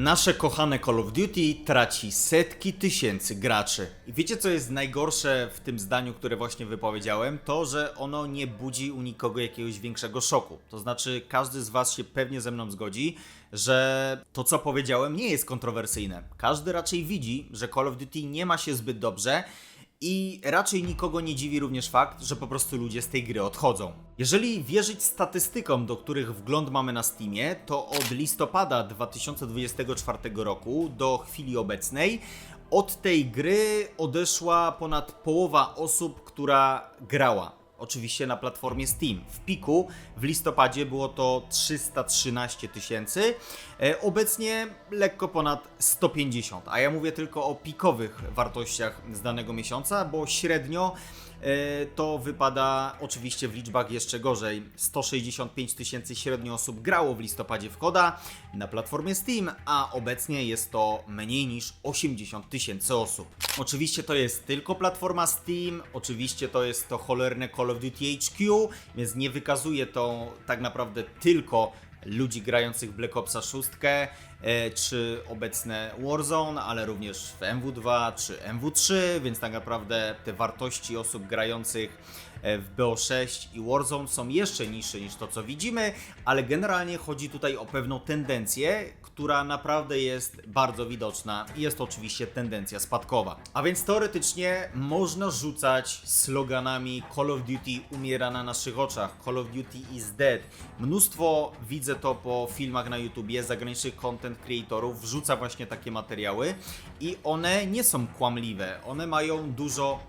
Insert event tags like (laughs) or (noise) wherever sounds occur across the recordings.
Nasze kochane Call of Duty traci setki tysięcy graczy. I wiecie, co jest najgorsze w tym zdaniu, które właśnie wypowiedziałem? To, że ono nie budzi u nikogo jakiegoś większego szoku. To znaczy, każdy z Was się pewnie ze mną zgodzi, że to, co powiedziałem, nie jest kontrowersyjne. Każdy raczej widzi, że Call of Duty nie ma się zbyt dobrze. I raczej nikogo nie dziwi również fakt, że po prostu ludzie z tej gry odchodzą. Jeżeli wierzyć statystykom, do których wgląd mamy na Steamie, to od listopada 2024 roku do chwili obecnej od tej gry odeszła ponad połowa osób, która grała. Oczywiście na platformie Steam. W piku w listopadzie było to 313 tysięcy, e, obecnie lekko ponad 150, a ja mówię tylko o pikowych wartościach z danego miesiąca, bo średnio to wypada oczywiście w liczbach jeszcze gorzej. 165 tysięcy średnio osób grało w listopadzie w koda na platformie Steam, a obecnie jest to mniej niż 80 tysięcy osób. Oczywiście to jest tylko platforma Steam, oczywiście to jest to cholerne Call of Duty HQ, więc nie wykazuje to tak naprawdę tylko ludzi grających w Black Opsa 6 e, czy obecne Warzone, ale również w MW2 czy MW3, więc tak naprawdę te wartości osób grających w BO6 i Warzone są jeszcze niższe niż to, co widzimy, ale generalnie chodzi tutaj o pewną tendencję, która naprawdę jest bardzo widoczna i jest to oczywiście tendencja spadkowa. A więc teoretycznie można rzucać sloganami Call of Duty umiera na naszych oczach, Call of Duty is dead. Mnóstwo widzę to po filmach na YouTubie, zagranicznych content creatorów wrzuca właśnie takie materiały i one nie są kłamliwe, one mają dużo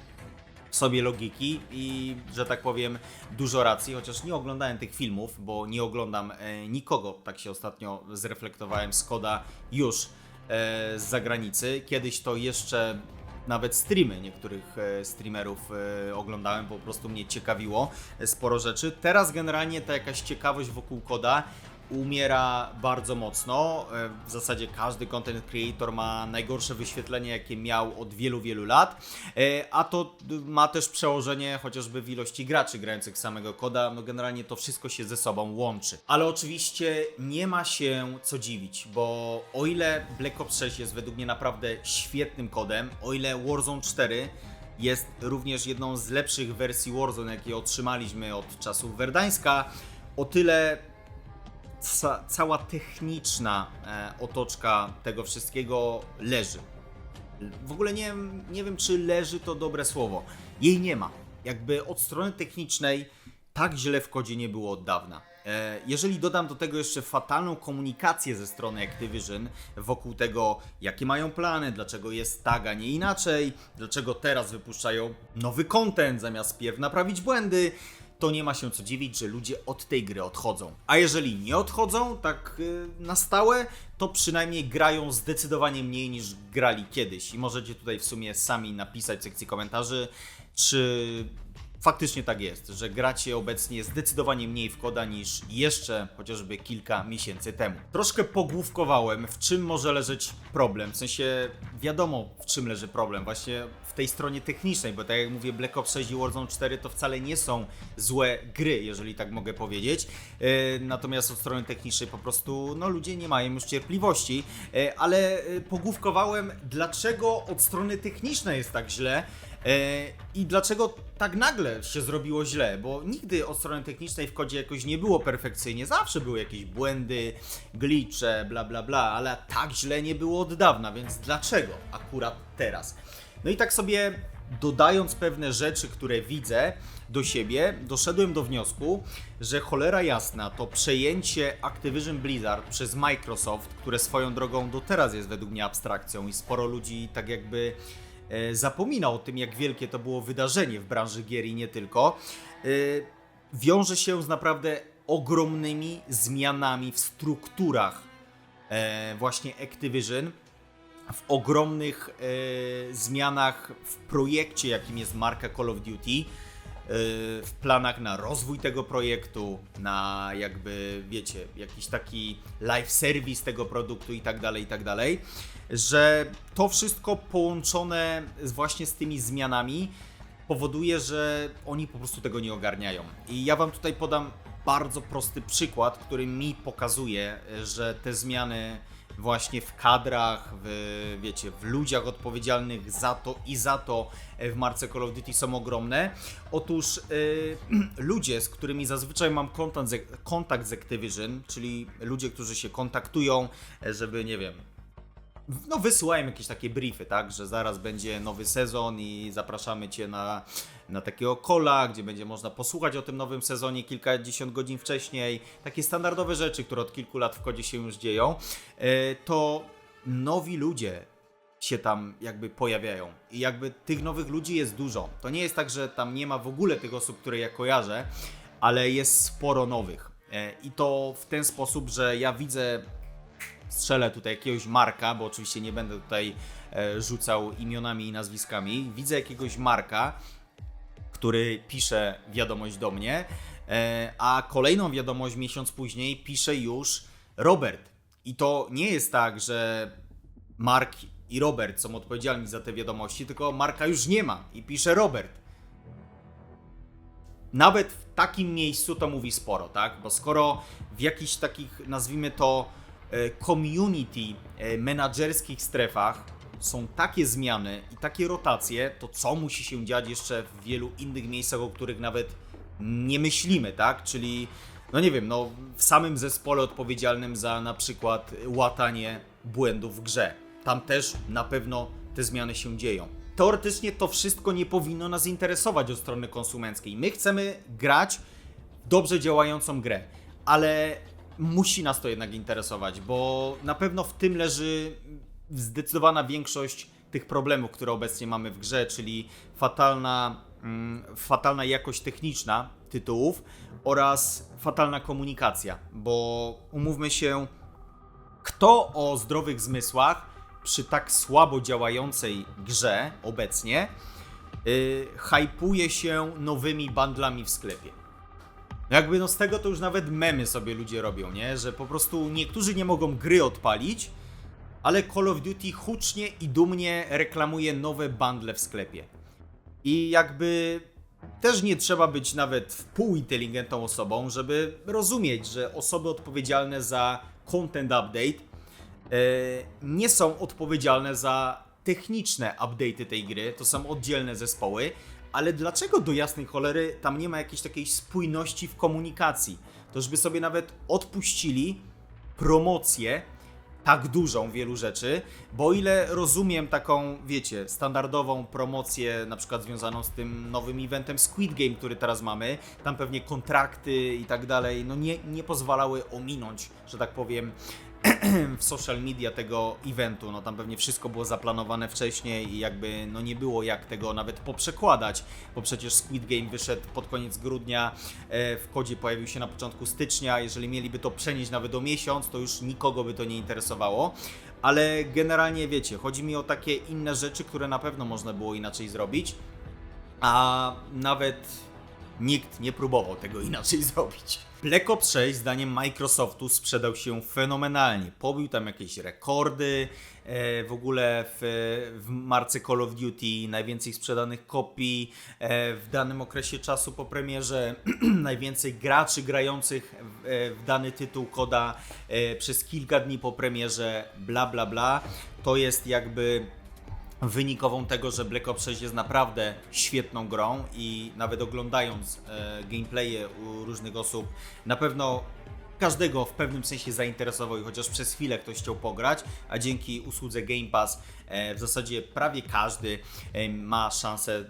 sobie logiki i, że tak powiem, dużo racji, chociaż nie oglądałem tych filmów, bo nie oglądam e, nikogo, tak się ostatnio zreflektowałem, Skoda już e, z zagranicy. Kiedyś to jeszcze nawet streamy niektórych e, streamerów oglądałem, po prostu mnie ciekawiło sporo rzeczy. Teraz generalnie ta jakaś ciekawość wokół koda umiera bardzo mocno. E, W zasadzie każdy content creator ma najgorsze wyświetlenie, jakie miał od wielu, wielu lat. E, A to ma też przełożenie chociażby w ilości graczy grających samego koda. No generalnie to wszystko się ze sobą łączy. Ale oczywiście nie ma się co dziwić, bo o ile Black Ops 6 jest według mnie naprawdę świetnym kodem, o ile Warzone 4 jest również jedną z lepszych wersji Warzone, jakie otrzymaliśmy od czasów Verdańska, o tyle ca cała techniczna e, otoczka tego wszystkiego leży. W ogóle nie, nie wiem, czy leży to dobre słowo. Jej nie ma. Jakby od strony technicznej tak źle w kodzie nie było od dawna. E, Jeżeli dodam do tego jeszcze fatalną komunikację ze strony Activision wokół tego, jakie mają plany, dlaczego jest tak, a nie inaczej, dlaczego teraz wypuszczają nowy content zamiast pierw naprawić błędy, to nie ma się co dziwić, że ludzie od tej gry odchodzą. A jeżeli nie odchodzą tak y, na stałe, to przynajmniej grają zdecydowanie mniej niż grali kiedyś. I możecie tutaj w sumie sami napisać w sekcji komentarzy, czy faktycznie tak jest, że gracie obecnie zdecydowanie mniej w koda niż jeszcze chociażby kilka miesięcy temu. Troszkę pogłówkowałem, w czym może leżeć problem. W sensie wiadomo, w czym leży problem. Właśnie w tej stronie technicznej, bo tak jak mówię, Black Ops 6 i Warzone 4 to wcale nie są złe gry, jeżeli tak mogę powiedzieć. E, Natomiast od strony technicznej po prostu no, ludzie nie mają już cierpliwości. E, Ale e, pogłówkowałem, dlaczego od strony technicznej jest tak źle. E, I dlaczego tak nagle się zrobiło źle? Bo nigdy od strony technicznej w kodzie jakoś nie było perfekcyjnie. Zawsze były jakieś błędy, glitche, bla bla bla, ale tak źle nie było od dawna, więc dlaczego akurat teraz? No i tak sobie dodając pewne rzeczy, które widzę do siebie, doszedłem do wniosku, że cholera jasna to przejęcie Activision Blizzard przez Microsoft, które swoją drogą do teraz jest według mnie abstrakcją i sporo ludzi tak jakby zapomina o tym, jak wielkie to było wydarzenie w branży gier i nie tylko, e, wiąże się z naprawdę ogromnymi zmianami w strukturach e, właśnie Activision, w ogromnych e, zmianach w projekcie, jakim jest marka Call of Duty, e, w planach na rozwój tego projektu, na jakby, wiecie, jakiś taki live service tego produktu i tak dalej, i tak dalej, że to wszystko połączone właśnie z tymi zmianami powoduje, że oni po prostu tego nie ogarniają. I ja wam tutaj podam bardzo prosty przykład, który mi pokazuje, że te zmiany właśnie w kadrach, w, wiecie, w ludziach odpowiedzialnych za to i za to e, w marce Call of Duty są ogromne. Otóż e, (clears throat) ludzie, z którymi zazwyczaj mam kontakt z, kontakt z Activision, czyli ludzie, którzy się kontaktują, e, żeby, nie wiem, no wysyłają jakieś takie briefy, tak, że zaraz będzie nowy sezon i zapraszamy Cię na, na takiego kola, gdzie będzie można posłuchać o tym nowym sezonie kilkadziesiąt godzin wcześniej. Takie standardowe rzeczy, które od kilku lat w kodzie się już dzieją. E, To nowi ludzie się tam jakby pojawiają. I jakby tych nowych ludzi jest dużo. To nie jest tak, że tam nie ma w ogóle tych osób, które ja kojarzę, ale jest sporo nowych. E, I to w ten sposób, że ja widzę strzelę tutaj jakiegoś Marka, bo oczywiście nie będę tutaj e, rzucał imionami i nazwiskami. Widzę jakiegoś Marka, który pisze wiadomość do mnie, e, a kolejną wiadomość miesiąc później pisze już Robert. I to nie jest tak, że Mark i Robert są odpowiedzialni za te wiadomości, tylko Marka już nie ma i pisze Robert nawet w takim miejscu to mówi sporo, tak? Bo skoro w jakichś takich, nazwijmy to, community e, menadżerskich strefach są takie zmiany i takie rotacje, to co musi się dziać jeszcze w wielu innych miejscach, o których nawet nie myślimy, tak? Czyli, no nie wiem, no w samym zespole odpowiedzialnym za na przykład łatanie błędów w grze. Tam też na pewno te zmiany się dzieją teoretycznie to wszystko nie powinno nas interesować od strony konsumenckiej. My chcemy grać dobrze działającą grę, ale musi nas to jednak interesować, bo na pewno w tym leży zdecydowana większość tych problemów, które obecnie mamy w grze, czyli fatalna, mm, fatalna jakość techniczna tytułów oraz fatalna komunikacja, bo umówmy się, kto o zdrowych zmysłach przy tak słabo działającej grze obecnie yy, hypuje się nowymi bundlami w sklepie. Jakby no z tego to już nawet memy sobie ludzie robią, nie? Że po prostu niektórzy nie mogą gry odpalić, ale Call of Duty hucznie i dumnie reklamuje nowe bundle w sklepie. I jakby też nie trzeba być nawet wpółinteligentną osobą, żeby rozumieć, że osoby odpowiedzialne za content update E, nie są odpowiedzialne za techniczne update'y tej gry, to są oddzielne zespoły, ale dlaczego do jasnej cholery tam nie ma jakiejś takiej spójności w komunikacji? To żeby sobie nawet odpuścili promocję tak dużą wielu rzeczy, bo o ile rozumiem taką, wiecie, standardową promocję, na przykład związaną z tym nowym eventem Squid Game, który teraz mamy, tam pewnie kontrakty i tak dalej, no nie, nie pozwalały ominąć, że tak powiem, (clears throat) w social media tego eventu. No tam pewnie wszystko było zaplanowane wcześniej i jakby no nie było jak tego nawet poprzekładać, bo przecież Squid Game wyszedł pod koniec grudnia, e, w kodzie pojawił się na początku stycznia. Jeżeli mieliby to przenieść nawet o miesiąc, to już nikogo by to nie interesowało. Ale generalnie wiecie, chodzi mi o takie inne rzeczy, które na pewno można było inaczej zrobić, a nawet nikt nie próbował tego inaczej (laughs) zrobić. Black Ops 6 zdaniem Microsoftu sprzedał się fenomenalnie. Pobił tam jakieś rekordy e, w ogóle w, w marce Call of Duty, najwięcej sprzedanych kopii e, w danym okresie czasu po premierze, (clears throat) najwięcej graczy grających w, e, w dany tytuł koda e, przez kilka dni po premierze, bla bla bla. To jest jakby wynikową tego, że Black Ops 6 jest naprawdę świetną grą i nawet oglądając e, gameplaye u różnych osób, na pewno każdego w pewnym sensie zainteresował i chociaż przez chwilę ktoś chciał pograć, a dzięki usłudze Game Pass e, w zasadzie prawie każdy e, ma szansę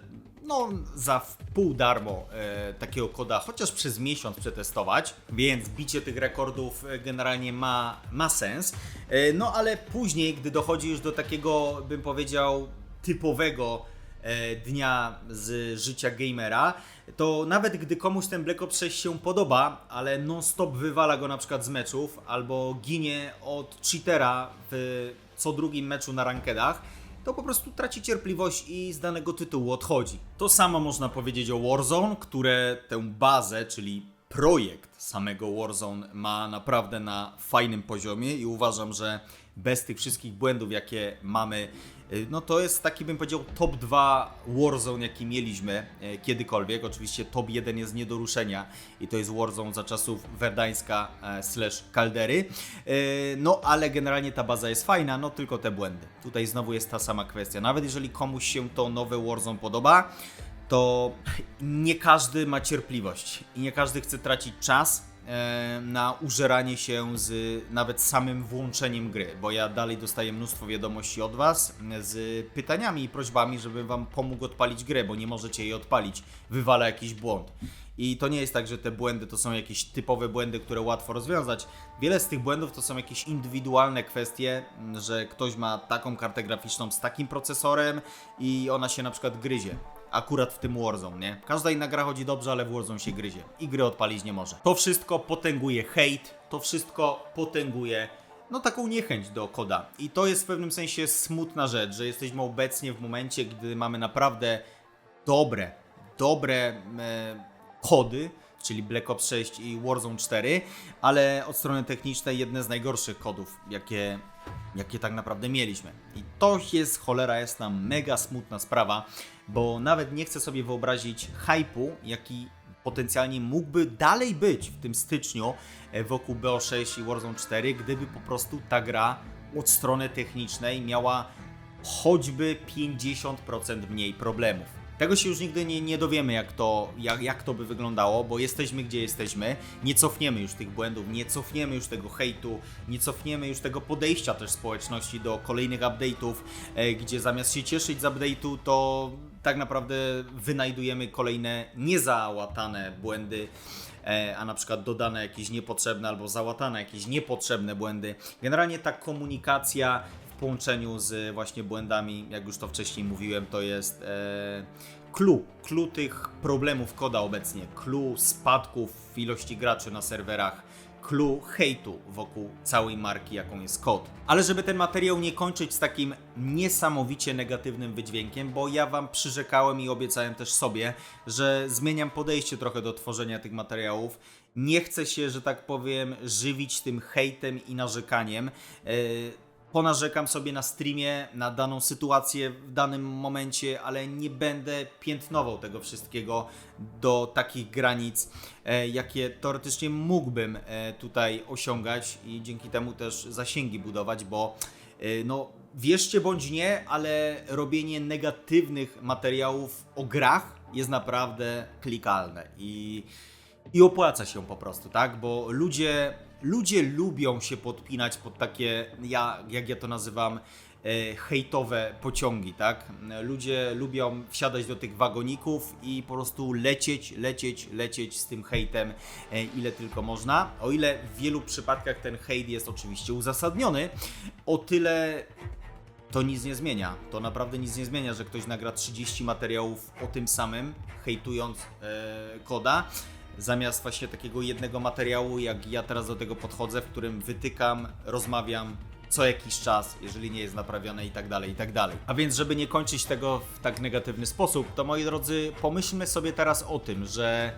no, za pół darmo e, takiego koda, chociaż przez miesiąc przetestować, więc bicie tych rekordów e, generalnie ma, ma sens. E, no ale później, gdy dochodzi już do takiego, bym powiedział, typowego e, dnia z życia gamera, to nawet gdy komuś ten Black Ops 6 się podoba, ale non-stop wywala go na przykład z meczów, albo ginie od cheatera w co drugim meczu na rankedach, to po prostu traci cierpliwość i z danego tytułu odchodzi. To samo można powiedzieć o Warzone, które tę bazę, czyli projekt samego Warzone ma naprawdę na fajnym poziomie i uważam, że bez tych wszystkich błędów, jakie mamy, y, no to jest taki, bym powiedział, top 2 Warzone, jaki mieliśmy y, kiedykolwiek. Oczywiście top 1 jest nie do ruszenia i to jest Warzone za czasów Werdańska e, slash Kaldery. Y, No ale generalnie ta baza jest fajna, no tylko te błędy. Tutaj znowu jest ta sama kwestia. Nawet jeżeli komuś się to nowe Warzone podoba, to nie każdy ma cierpliwość i nie każdy chce tracić czas e, na użeranie się z nawet samym włączeniem gry, bo ja dalej dostaję mnóstwo wiadomości od Was z pytaniami i prośbami, żebym Wam pomógł odpalić grę, bo nie możecie jej odpalić, wywala jakiś błąd. I to nie jest tak, że te błędy to są jakieś typowe błędy, które łatwo rozwiązać. Wiele z tych błędów to są jakieś indywidualne kwestie, że ktoś ma taką kartę graficzną z takim procesorem i ona się na przykład gryzie akurat w tym Warzone, nie? Każda inna gra chodzi dobrze, ale w Warzone się gryzie i gry odpalić nie może. To wszystko potęguje hejt, to wszystko potęguje no taką niechęć do koda. I to jest w pewnym sensie smutna rzecz, że jesteśmy obecnie w momencie, gdy mamy naprawdę dobre, dobre e, kody, czyli Black Ops 6 i Warzone 4, ale od strony technicznej jedne z najgorszych kodów, jakie, jakie tak naprawdę mieliśmy. I to jest cholera jasna mega smutna sprawa, bo nawet nie chcę sobie wyobrazić hypu, jaki potencjalnie mógłby dalej być w tym styczniu e, wokół BO6 i Warzone 4, gdyby po prostu ta gra od strony technicznej miała choćby 50% mniej problemów. Tego się już nigdy nie, nie dowiemy, jak to, jak, jak to by wyglądało, bo jesteśmy gdzie jesteśmy. Nie cofniemy już tych błędów, nie cofniemy już tego hejtu, nie cofniemy już tego podejścia też społeczności do kolejnych update'ów, e, gdzie zamiast się cieszyć z update'u, to tak naprawdę wynajdujemy kolejne niezałatane błędy e, a na przykład dodane jakieś niepotrzebne albo załatane jakieś niepotrzebne błędy. Generalnie ta komunikacja połączeniu z właśnie błędami, jak już to wcześniej mówiłem, to jest e, clue, clue tych problemów koda obecnie, clue spadków ilości graczy na serwerach, clue hejtu wokół całej marki, jaką jest kod. Ale żeby ten materiał nie kończyć z takim niesamowicie negatywnym wydźwiękiem, bo ja Wam przyrzekałem i obiecałem też sobie, że zmieniam podejście trochę do tworzenia tych materiałów. Nie chcę się, że tak powiem, żywić tym hejtem i narzekaniem. Ponarzekam sobie na streamie na daną sytuację w danym momencie, ale nie będę piętnował tego wszystkiego do takich granic, e, jakie teoretycznie mógłbym e, tutaj osiągać i dzięki temu też zasięgi budować, bo e, no wierzcie bądź nie, ale robienie negatywnych materiałów o grach jest naprawdę klikalne i i opłaca się po prostu, tak? Bo ludzie, ludzie lubią się podpinać pod takie, ja, jak ja to nazywam, e, hejtowe pociągi, tak? Ludzie lubią wsiadać do tych wagoników i po prostu lecieć, lecieć, lecieć z tym hejtem, e, ile tylko można. O ile w wielu przypadkach ten hejt jest oczywiście uzasadniony, o tyle to nic nie zmienia. To naprawdę nic nie zmienia, że ktoś nagra 30 materiałów o tym samym, hejtując e, koda, zamiast właśnie takiego jednego materiału, jak ja teraz do tego podchodzę, w którym wytykam, rozmawiam co jakiś czas, jeżeli nie jest naprawione i tak dalej, i tak dalej. A więc, żeby nie kończyć tego w tak negatywny sposób, to moi drodzy, pomyślmy sobie teraz o tym, że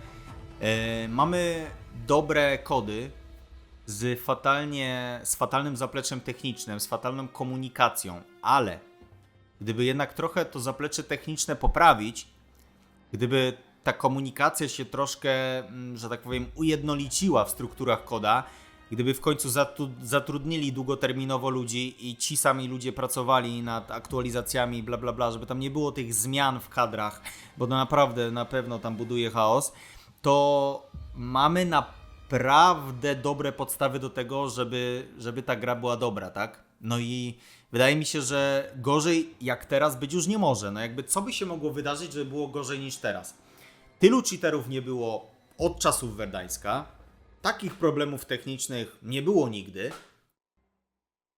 e, mamy dobre kody, z fatalnie, z fatalnym zapleczem technicznym, z fatalną komunikacją, ale gdyby jednak trochę to zaplecze techniczne poprawić, gdyby ta komunikacja się troszkę, mm, że tak powiem, ujednoliciła w strukturach koda, gdyby w końcu zatrudnili długoterminowo ludzi i ci sami ludzie pracowali nad aktualizacjami, bla bla bla, żeby tam nie było tych zmian w kadrach, bo to naprawdę na pewno tam buduje chaos, to mamy naprawdę dobre podstawy do tego, żeby, żeby ta gra była dobra, tak? No i wydaje mi się, że gorzej jak teraz być już nie może. No jakby co by się mogło wydarzyć, żeby było gorzej niż teraz? Tylu cheaterów nie było od czasów Werdańska, takich problemów technicznych nie było nigdy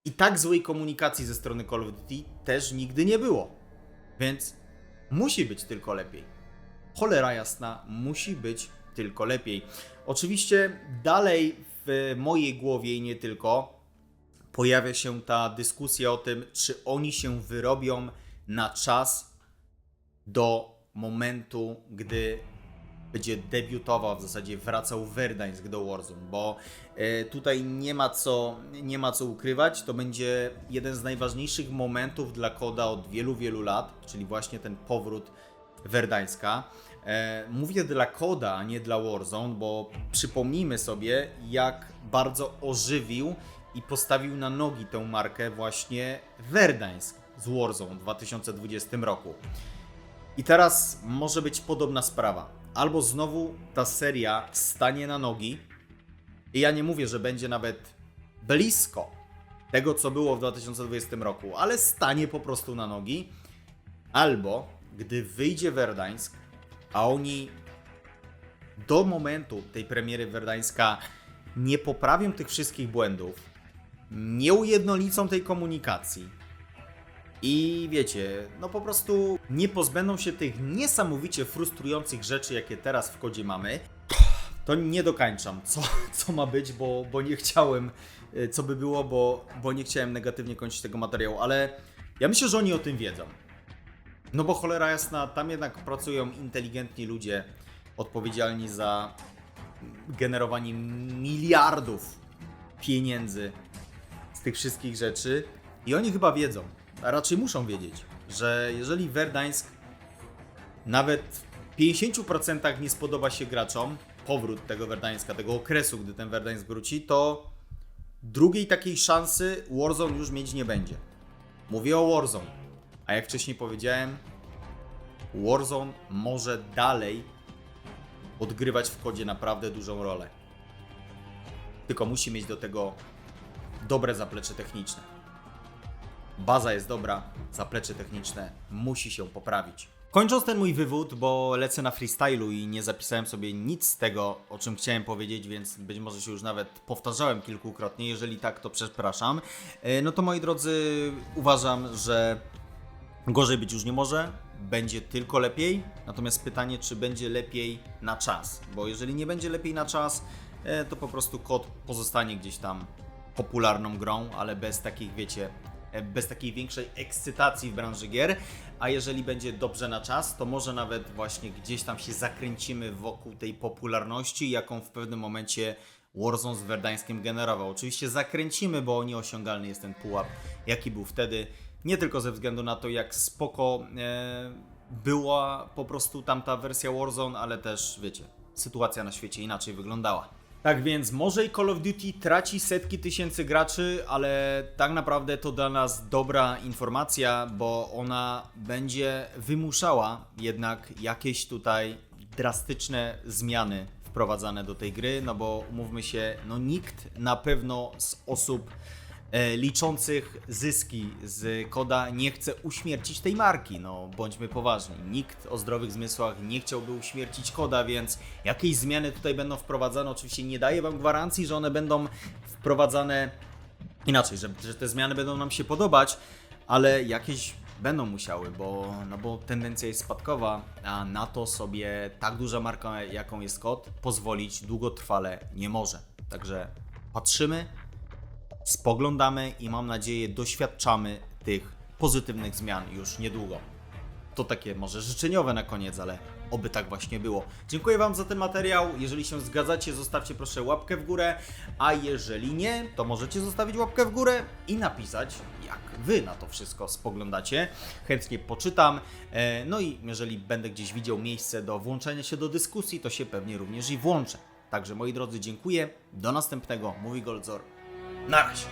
i tak złej komunikacji ze strony Call of Duty też nigdy nie było. Więc musi być tylko lepiej. Cholera jasna, musi być tylko lepiej. Oczywiście dalej w mojej głowie i nie tylko pojawia się ta dyskusja o tym, czy oni się wyrobią na czas do momentu, gdy będzie debiutował, w zasadzie wracał Verdansk do Warzone, bo e, tutaj nie ma, co, nie ma co ukrywać, to będzie jeden z najważniejszych momentów dla Koda od wielu, wielu lat, czyli właśnie ten powrót Verdańska. E, mówię dla Koda, a nie dla Warzone, bo przypomnijmy sobie, jak bardzo ożywił i postawił na nogi tę markę właśnie Verdańsk z Warzone w 2020 roku. I teraz może być podobna sprawa. Albo znowu ta seria stanie na nogi, i ja nie mówię, że będzie nawet blisko tego, co było w 2020 roku, ale stanie po prostu na nogi. Albo gdy wyjdzie Verdańsk, a oni do momentu tej premiery Verdańska nie poprawią tych wszystkich błędów, nie ujednolicą tej komunikacji, i wiecie, no po prostu nie pozbędą się tych niesamowicie frustrujących rzeczy, jakie teraz w kodzie mamy. To nie dokańczam, co, co ma być, bo, bo nie chciałem, y, co by było, bo, bo nie chciałem negatywnie kończyć tego materiału, ale ja myślę, że oni o tym wiedzą. No bo cholera jasna, tam jednak pracują inteligentni ludzie odpowiedzialni za generowanie miliardów pieniędzy z tych wszystkich rzeczy i oni chyba wiedzą, a raczej muszą wiedzieć, że jeżeli Verdańsk nawet w 50% nie spodoba się graczom, powrót tego Verdańska, tego okresu, gdy ten Verdańsk wróci, to drugiej takiej szansy Warzone już mieć nie będzie. Mówię o Warzone, a jak wcześniej powiedziałem, Warzone może dalej odgrywać w kodzie naprawdę dużą rolę. Tylko musi mieć do tego dobre zaplecze techniczne. Baza jest dobra, zaplecze techniczne musi się poprawić. Kończąc ten mój wywód, bo lecę na freestylu i nie zapisałem sobie nic z tego, o czym chciałem powiedzieć, więc być może się już nawet powtarzałem kilkukrotnie. Jeżeli tak, to przepraszam. E, No to moi drodzy, uważam, że Gorzej być już nie może, będzie tylko lepiej. Natomiast pytanie, czy będzie lepiej na czas? Bo jeżeli nie będzie lepiej na czas, e, to po prostu kod pozostanie gdzieś tam popularną grą, ale bez takich, wiecie, bez takiej większej ekscytacji w branży gier. A jeżeli będzie dobrze na czas, to może nawet właśnie gdzieś tam się zakręcimy wokół tej popularności, jaką w pewnym momencie Warzone z Werdańskiem generował. Oczywiście zakręcimy, bo nieosiągalny jest ten pułap, jaki był wtedy. Nie tylko ze względu na to, jak spoko e, była po prostu tamta wersja Warzone, ale też, wiecie, sytuacja na świecie inaczej wyglądała. Tak więc może i Call of Duty traci setki tysięcy graczy, ale tak naprawdę to dla nas dobra informacja, bo ona będzie wymuszała jednak jakieś tutaj drastyczne zmiany wprowadzane do tej gry, no bo umówmy się, no nikt na pewno z osób liczących zyski z koda nie chce uśmiercić tej marki, no bądźmy poważni. Nikt o zdrowych zmysłach nie chciałby uśmiercić koda, więc jakieś zmiany tutaj będą wprowadzane. Oczywiście nie daję Wam gwarancji, że one będą wprowadzane inaczej, że, że te zmiany będą nam się podobać, ale jakieś będą musiały, bo, no bo tendencja jest spadkowa, a na to sobie tak duża marka, jaką jest kod, pozwolić długotrwale nie może. Także patrzymy, spoglądamy i mam nadzieję doświadczamy tych pozytywnych zmian już niedługo. To takie może życzeniowe na koniec, ale oby tak właśnie było. Dziękuję Wam za ten materiał. Jeżeli się zgadzacie, zostawcie proszę łapkę w górę, a jeżeli nie, to możecie zostawić łapkę w górę i napisać, jak Wy na to wszystko spoglądacie. Chętnie poczytam. E, No i jeżeli będę gdzieś widział miejsce do włączenia się do dyskusji, to się pewnie również i włączę. Także moi drodzy, dziękuję. Do następnego. Mówi Goldzor. Na razie.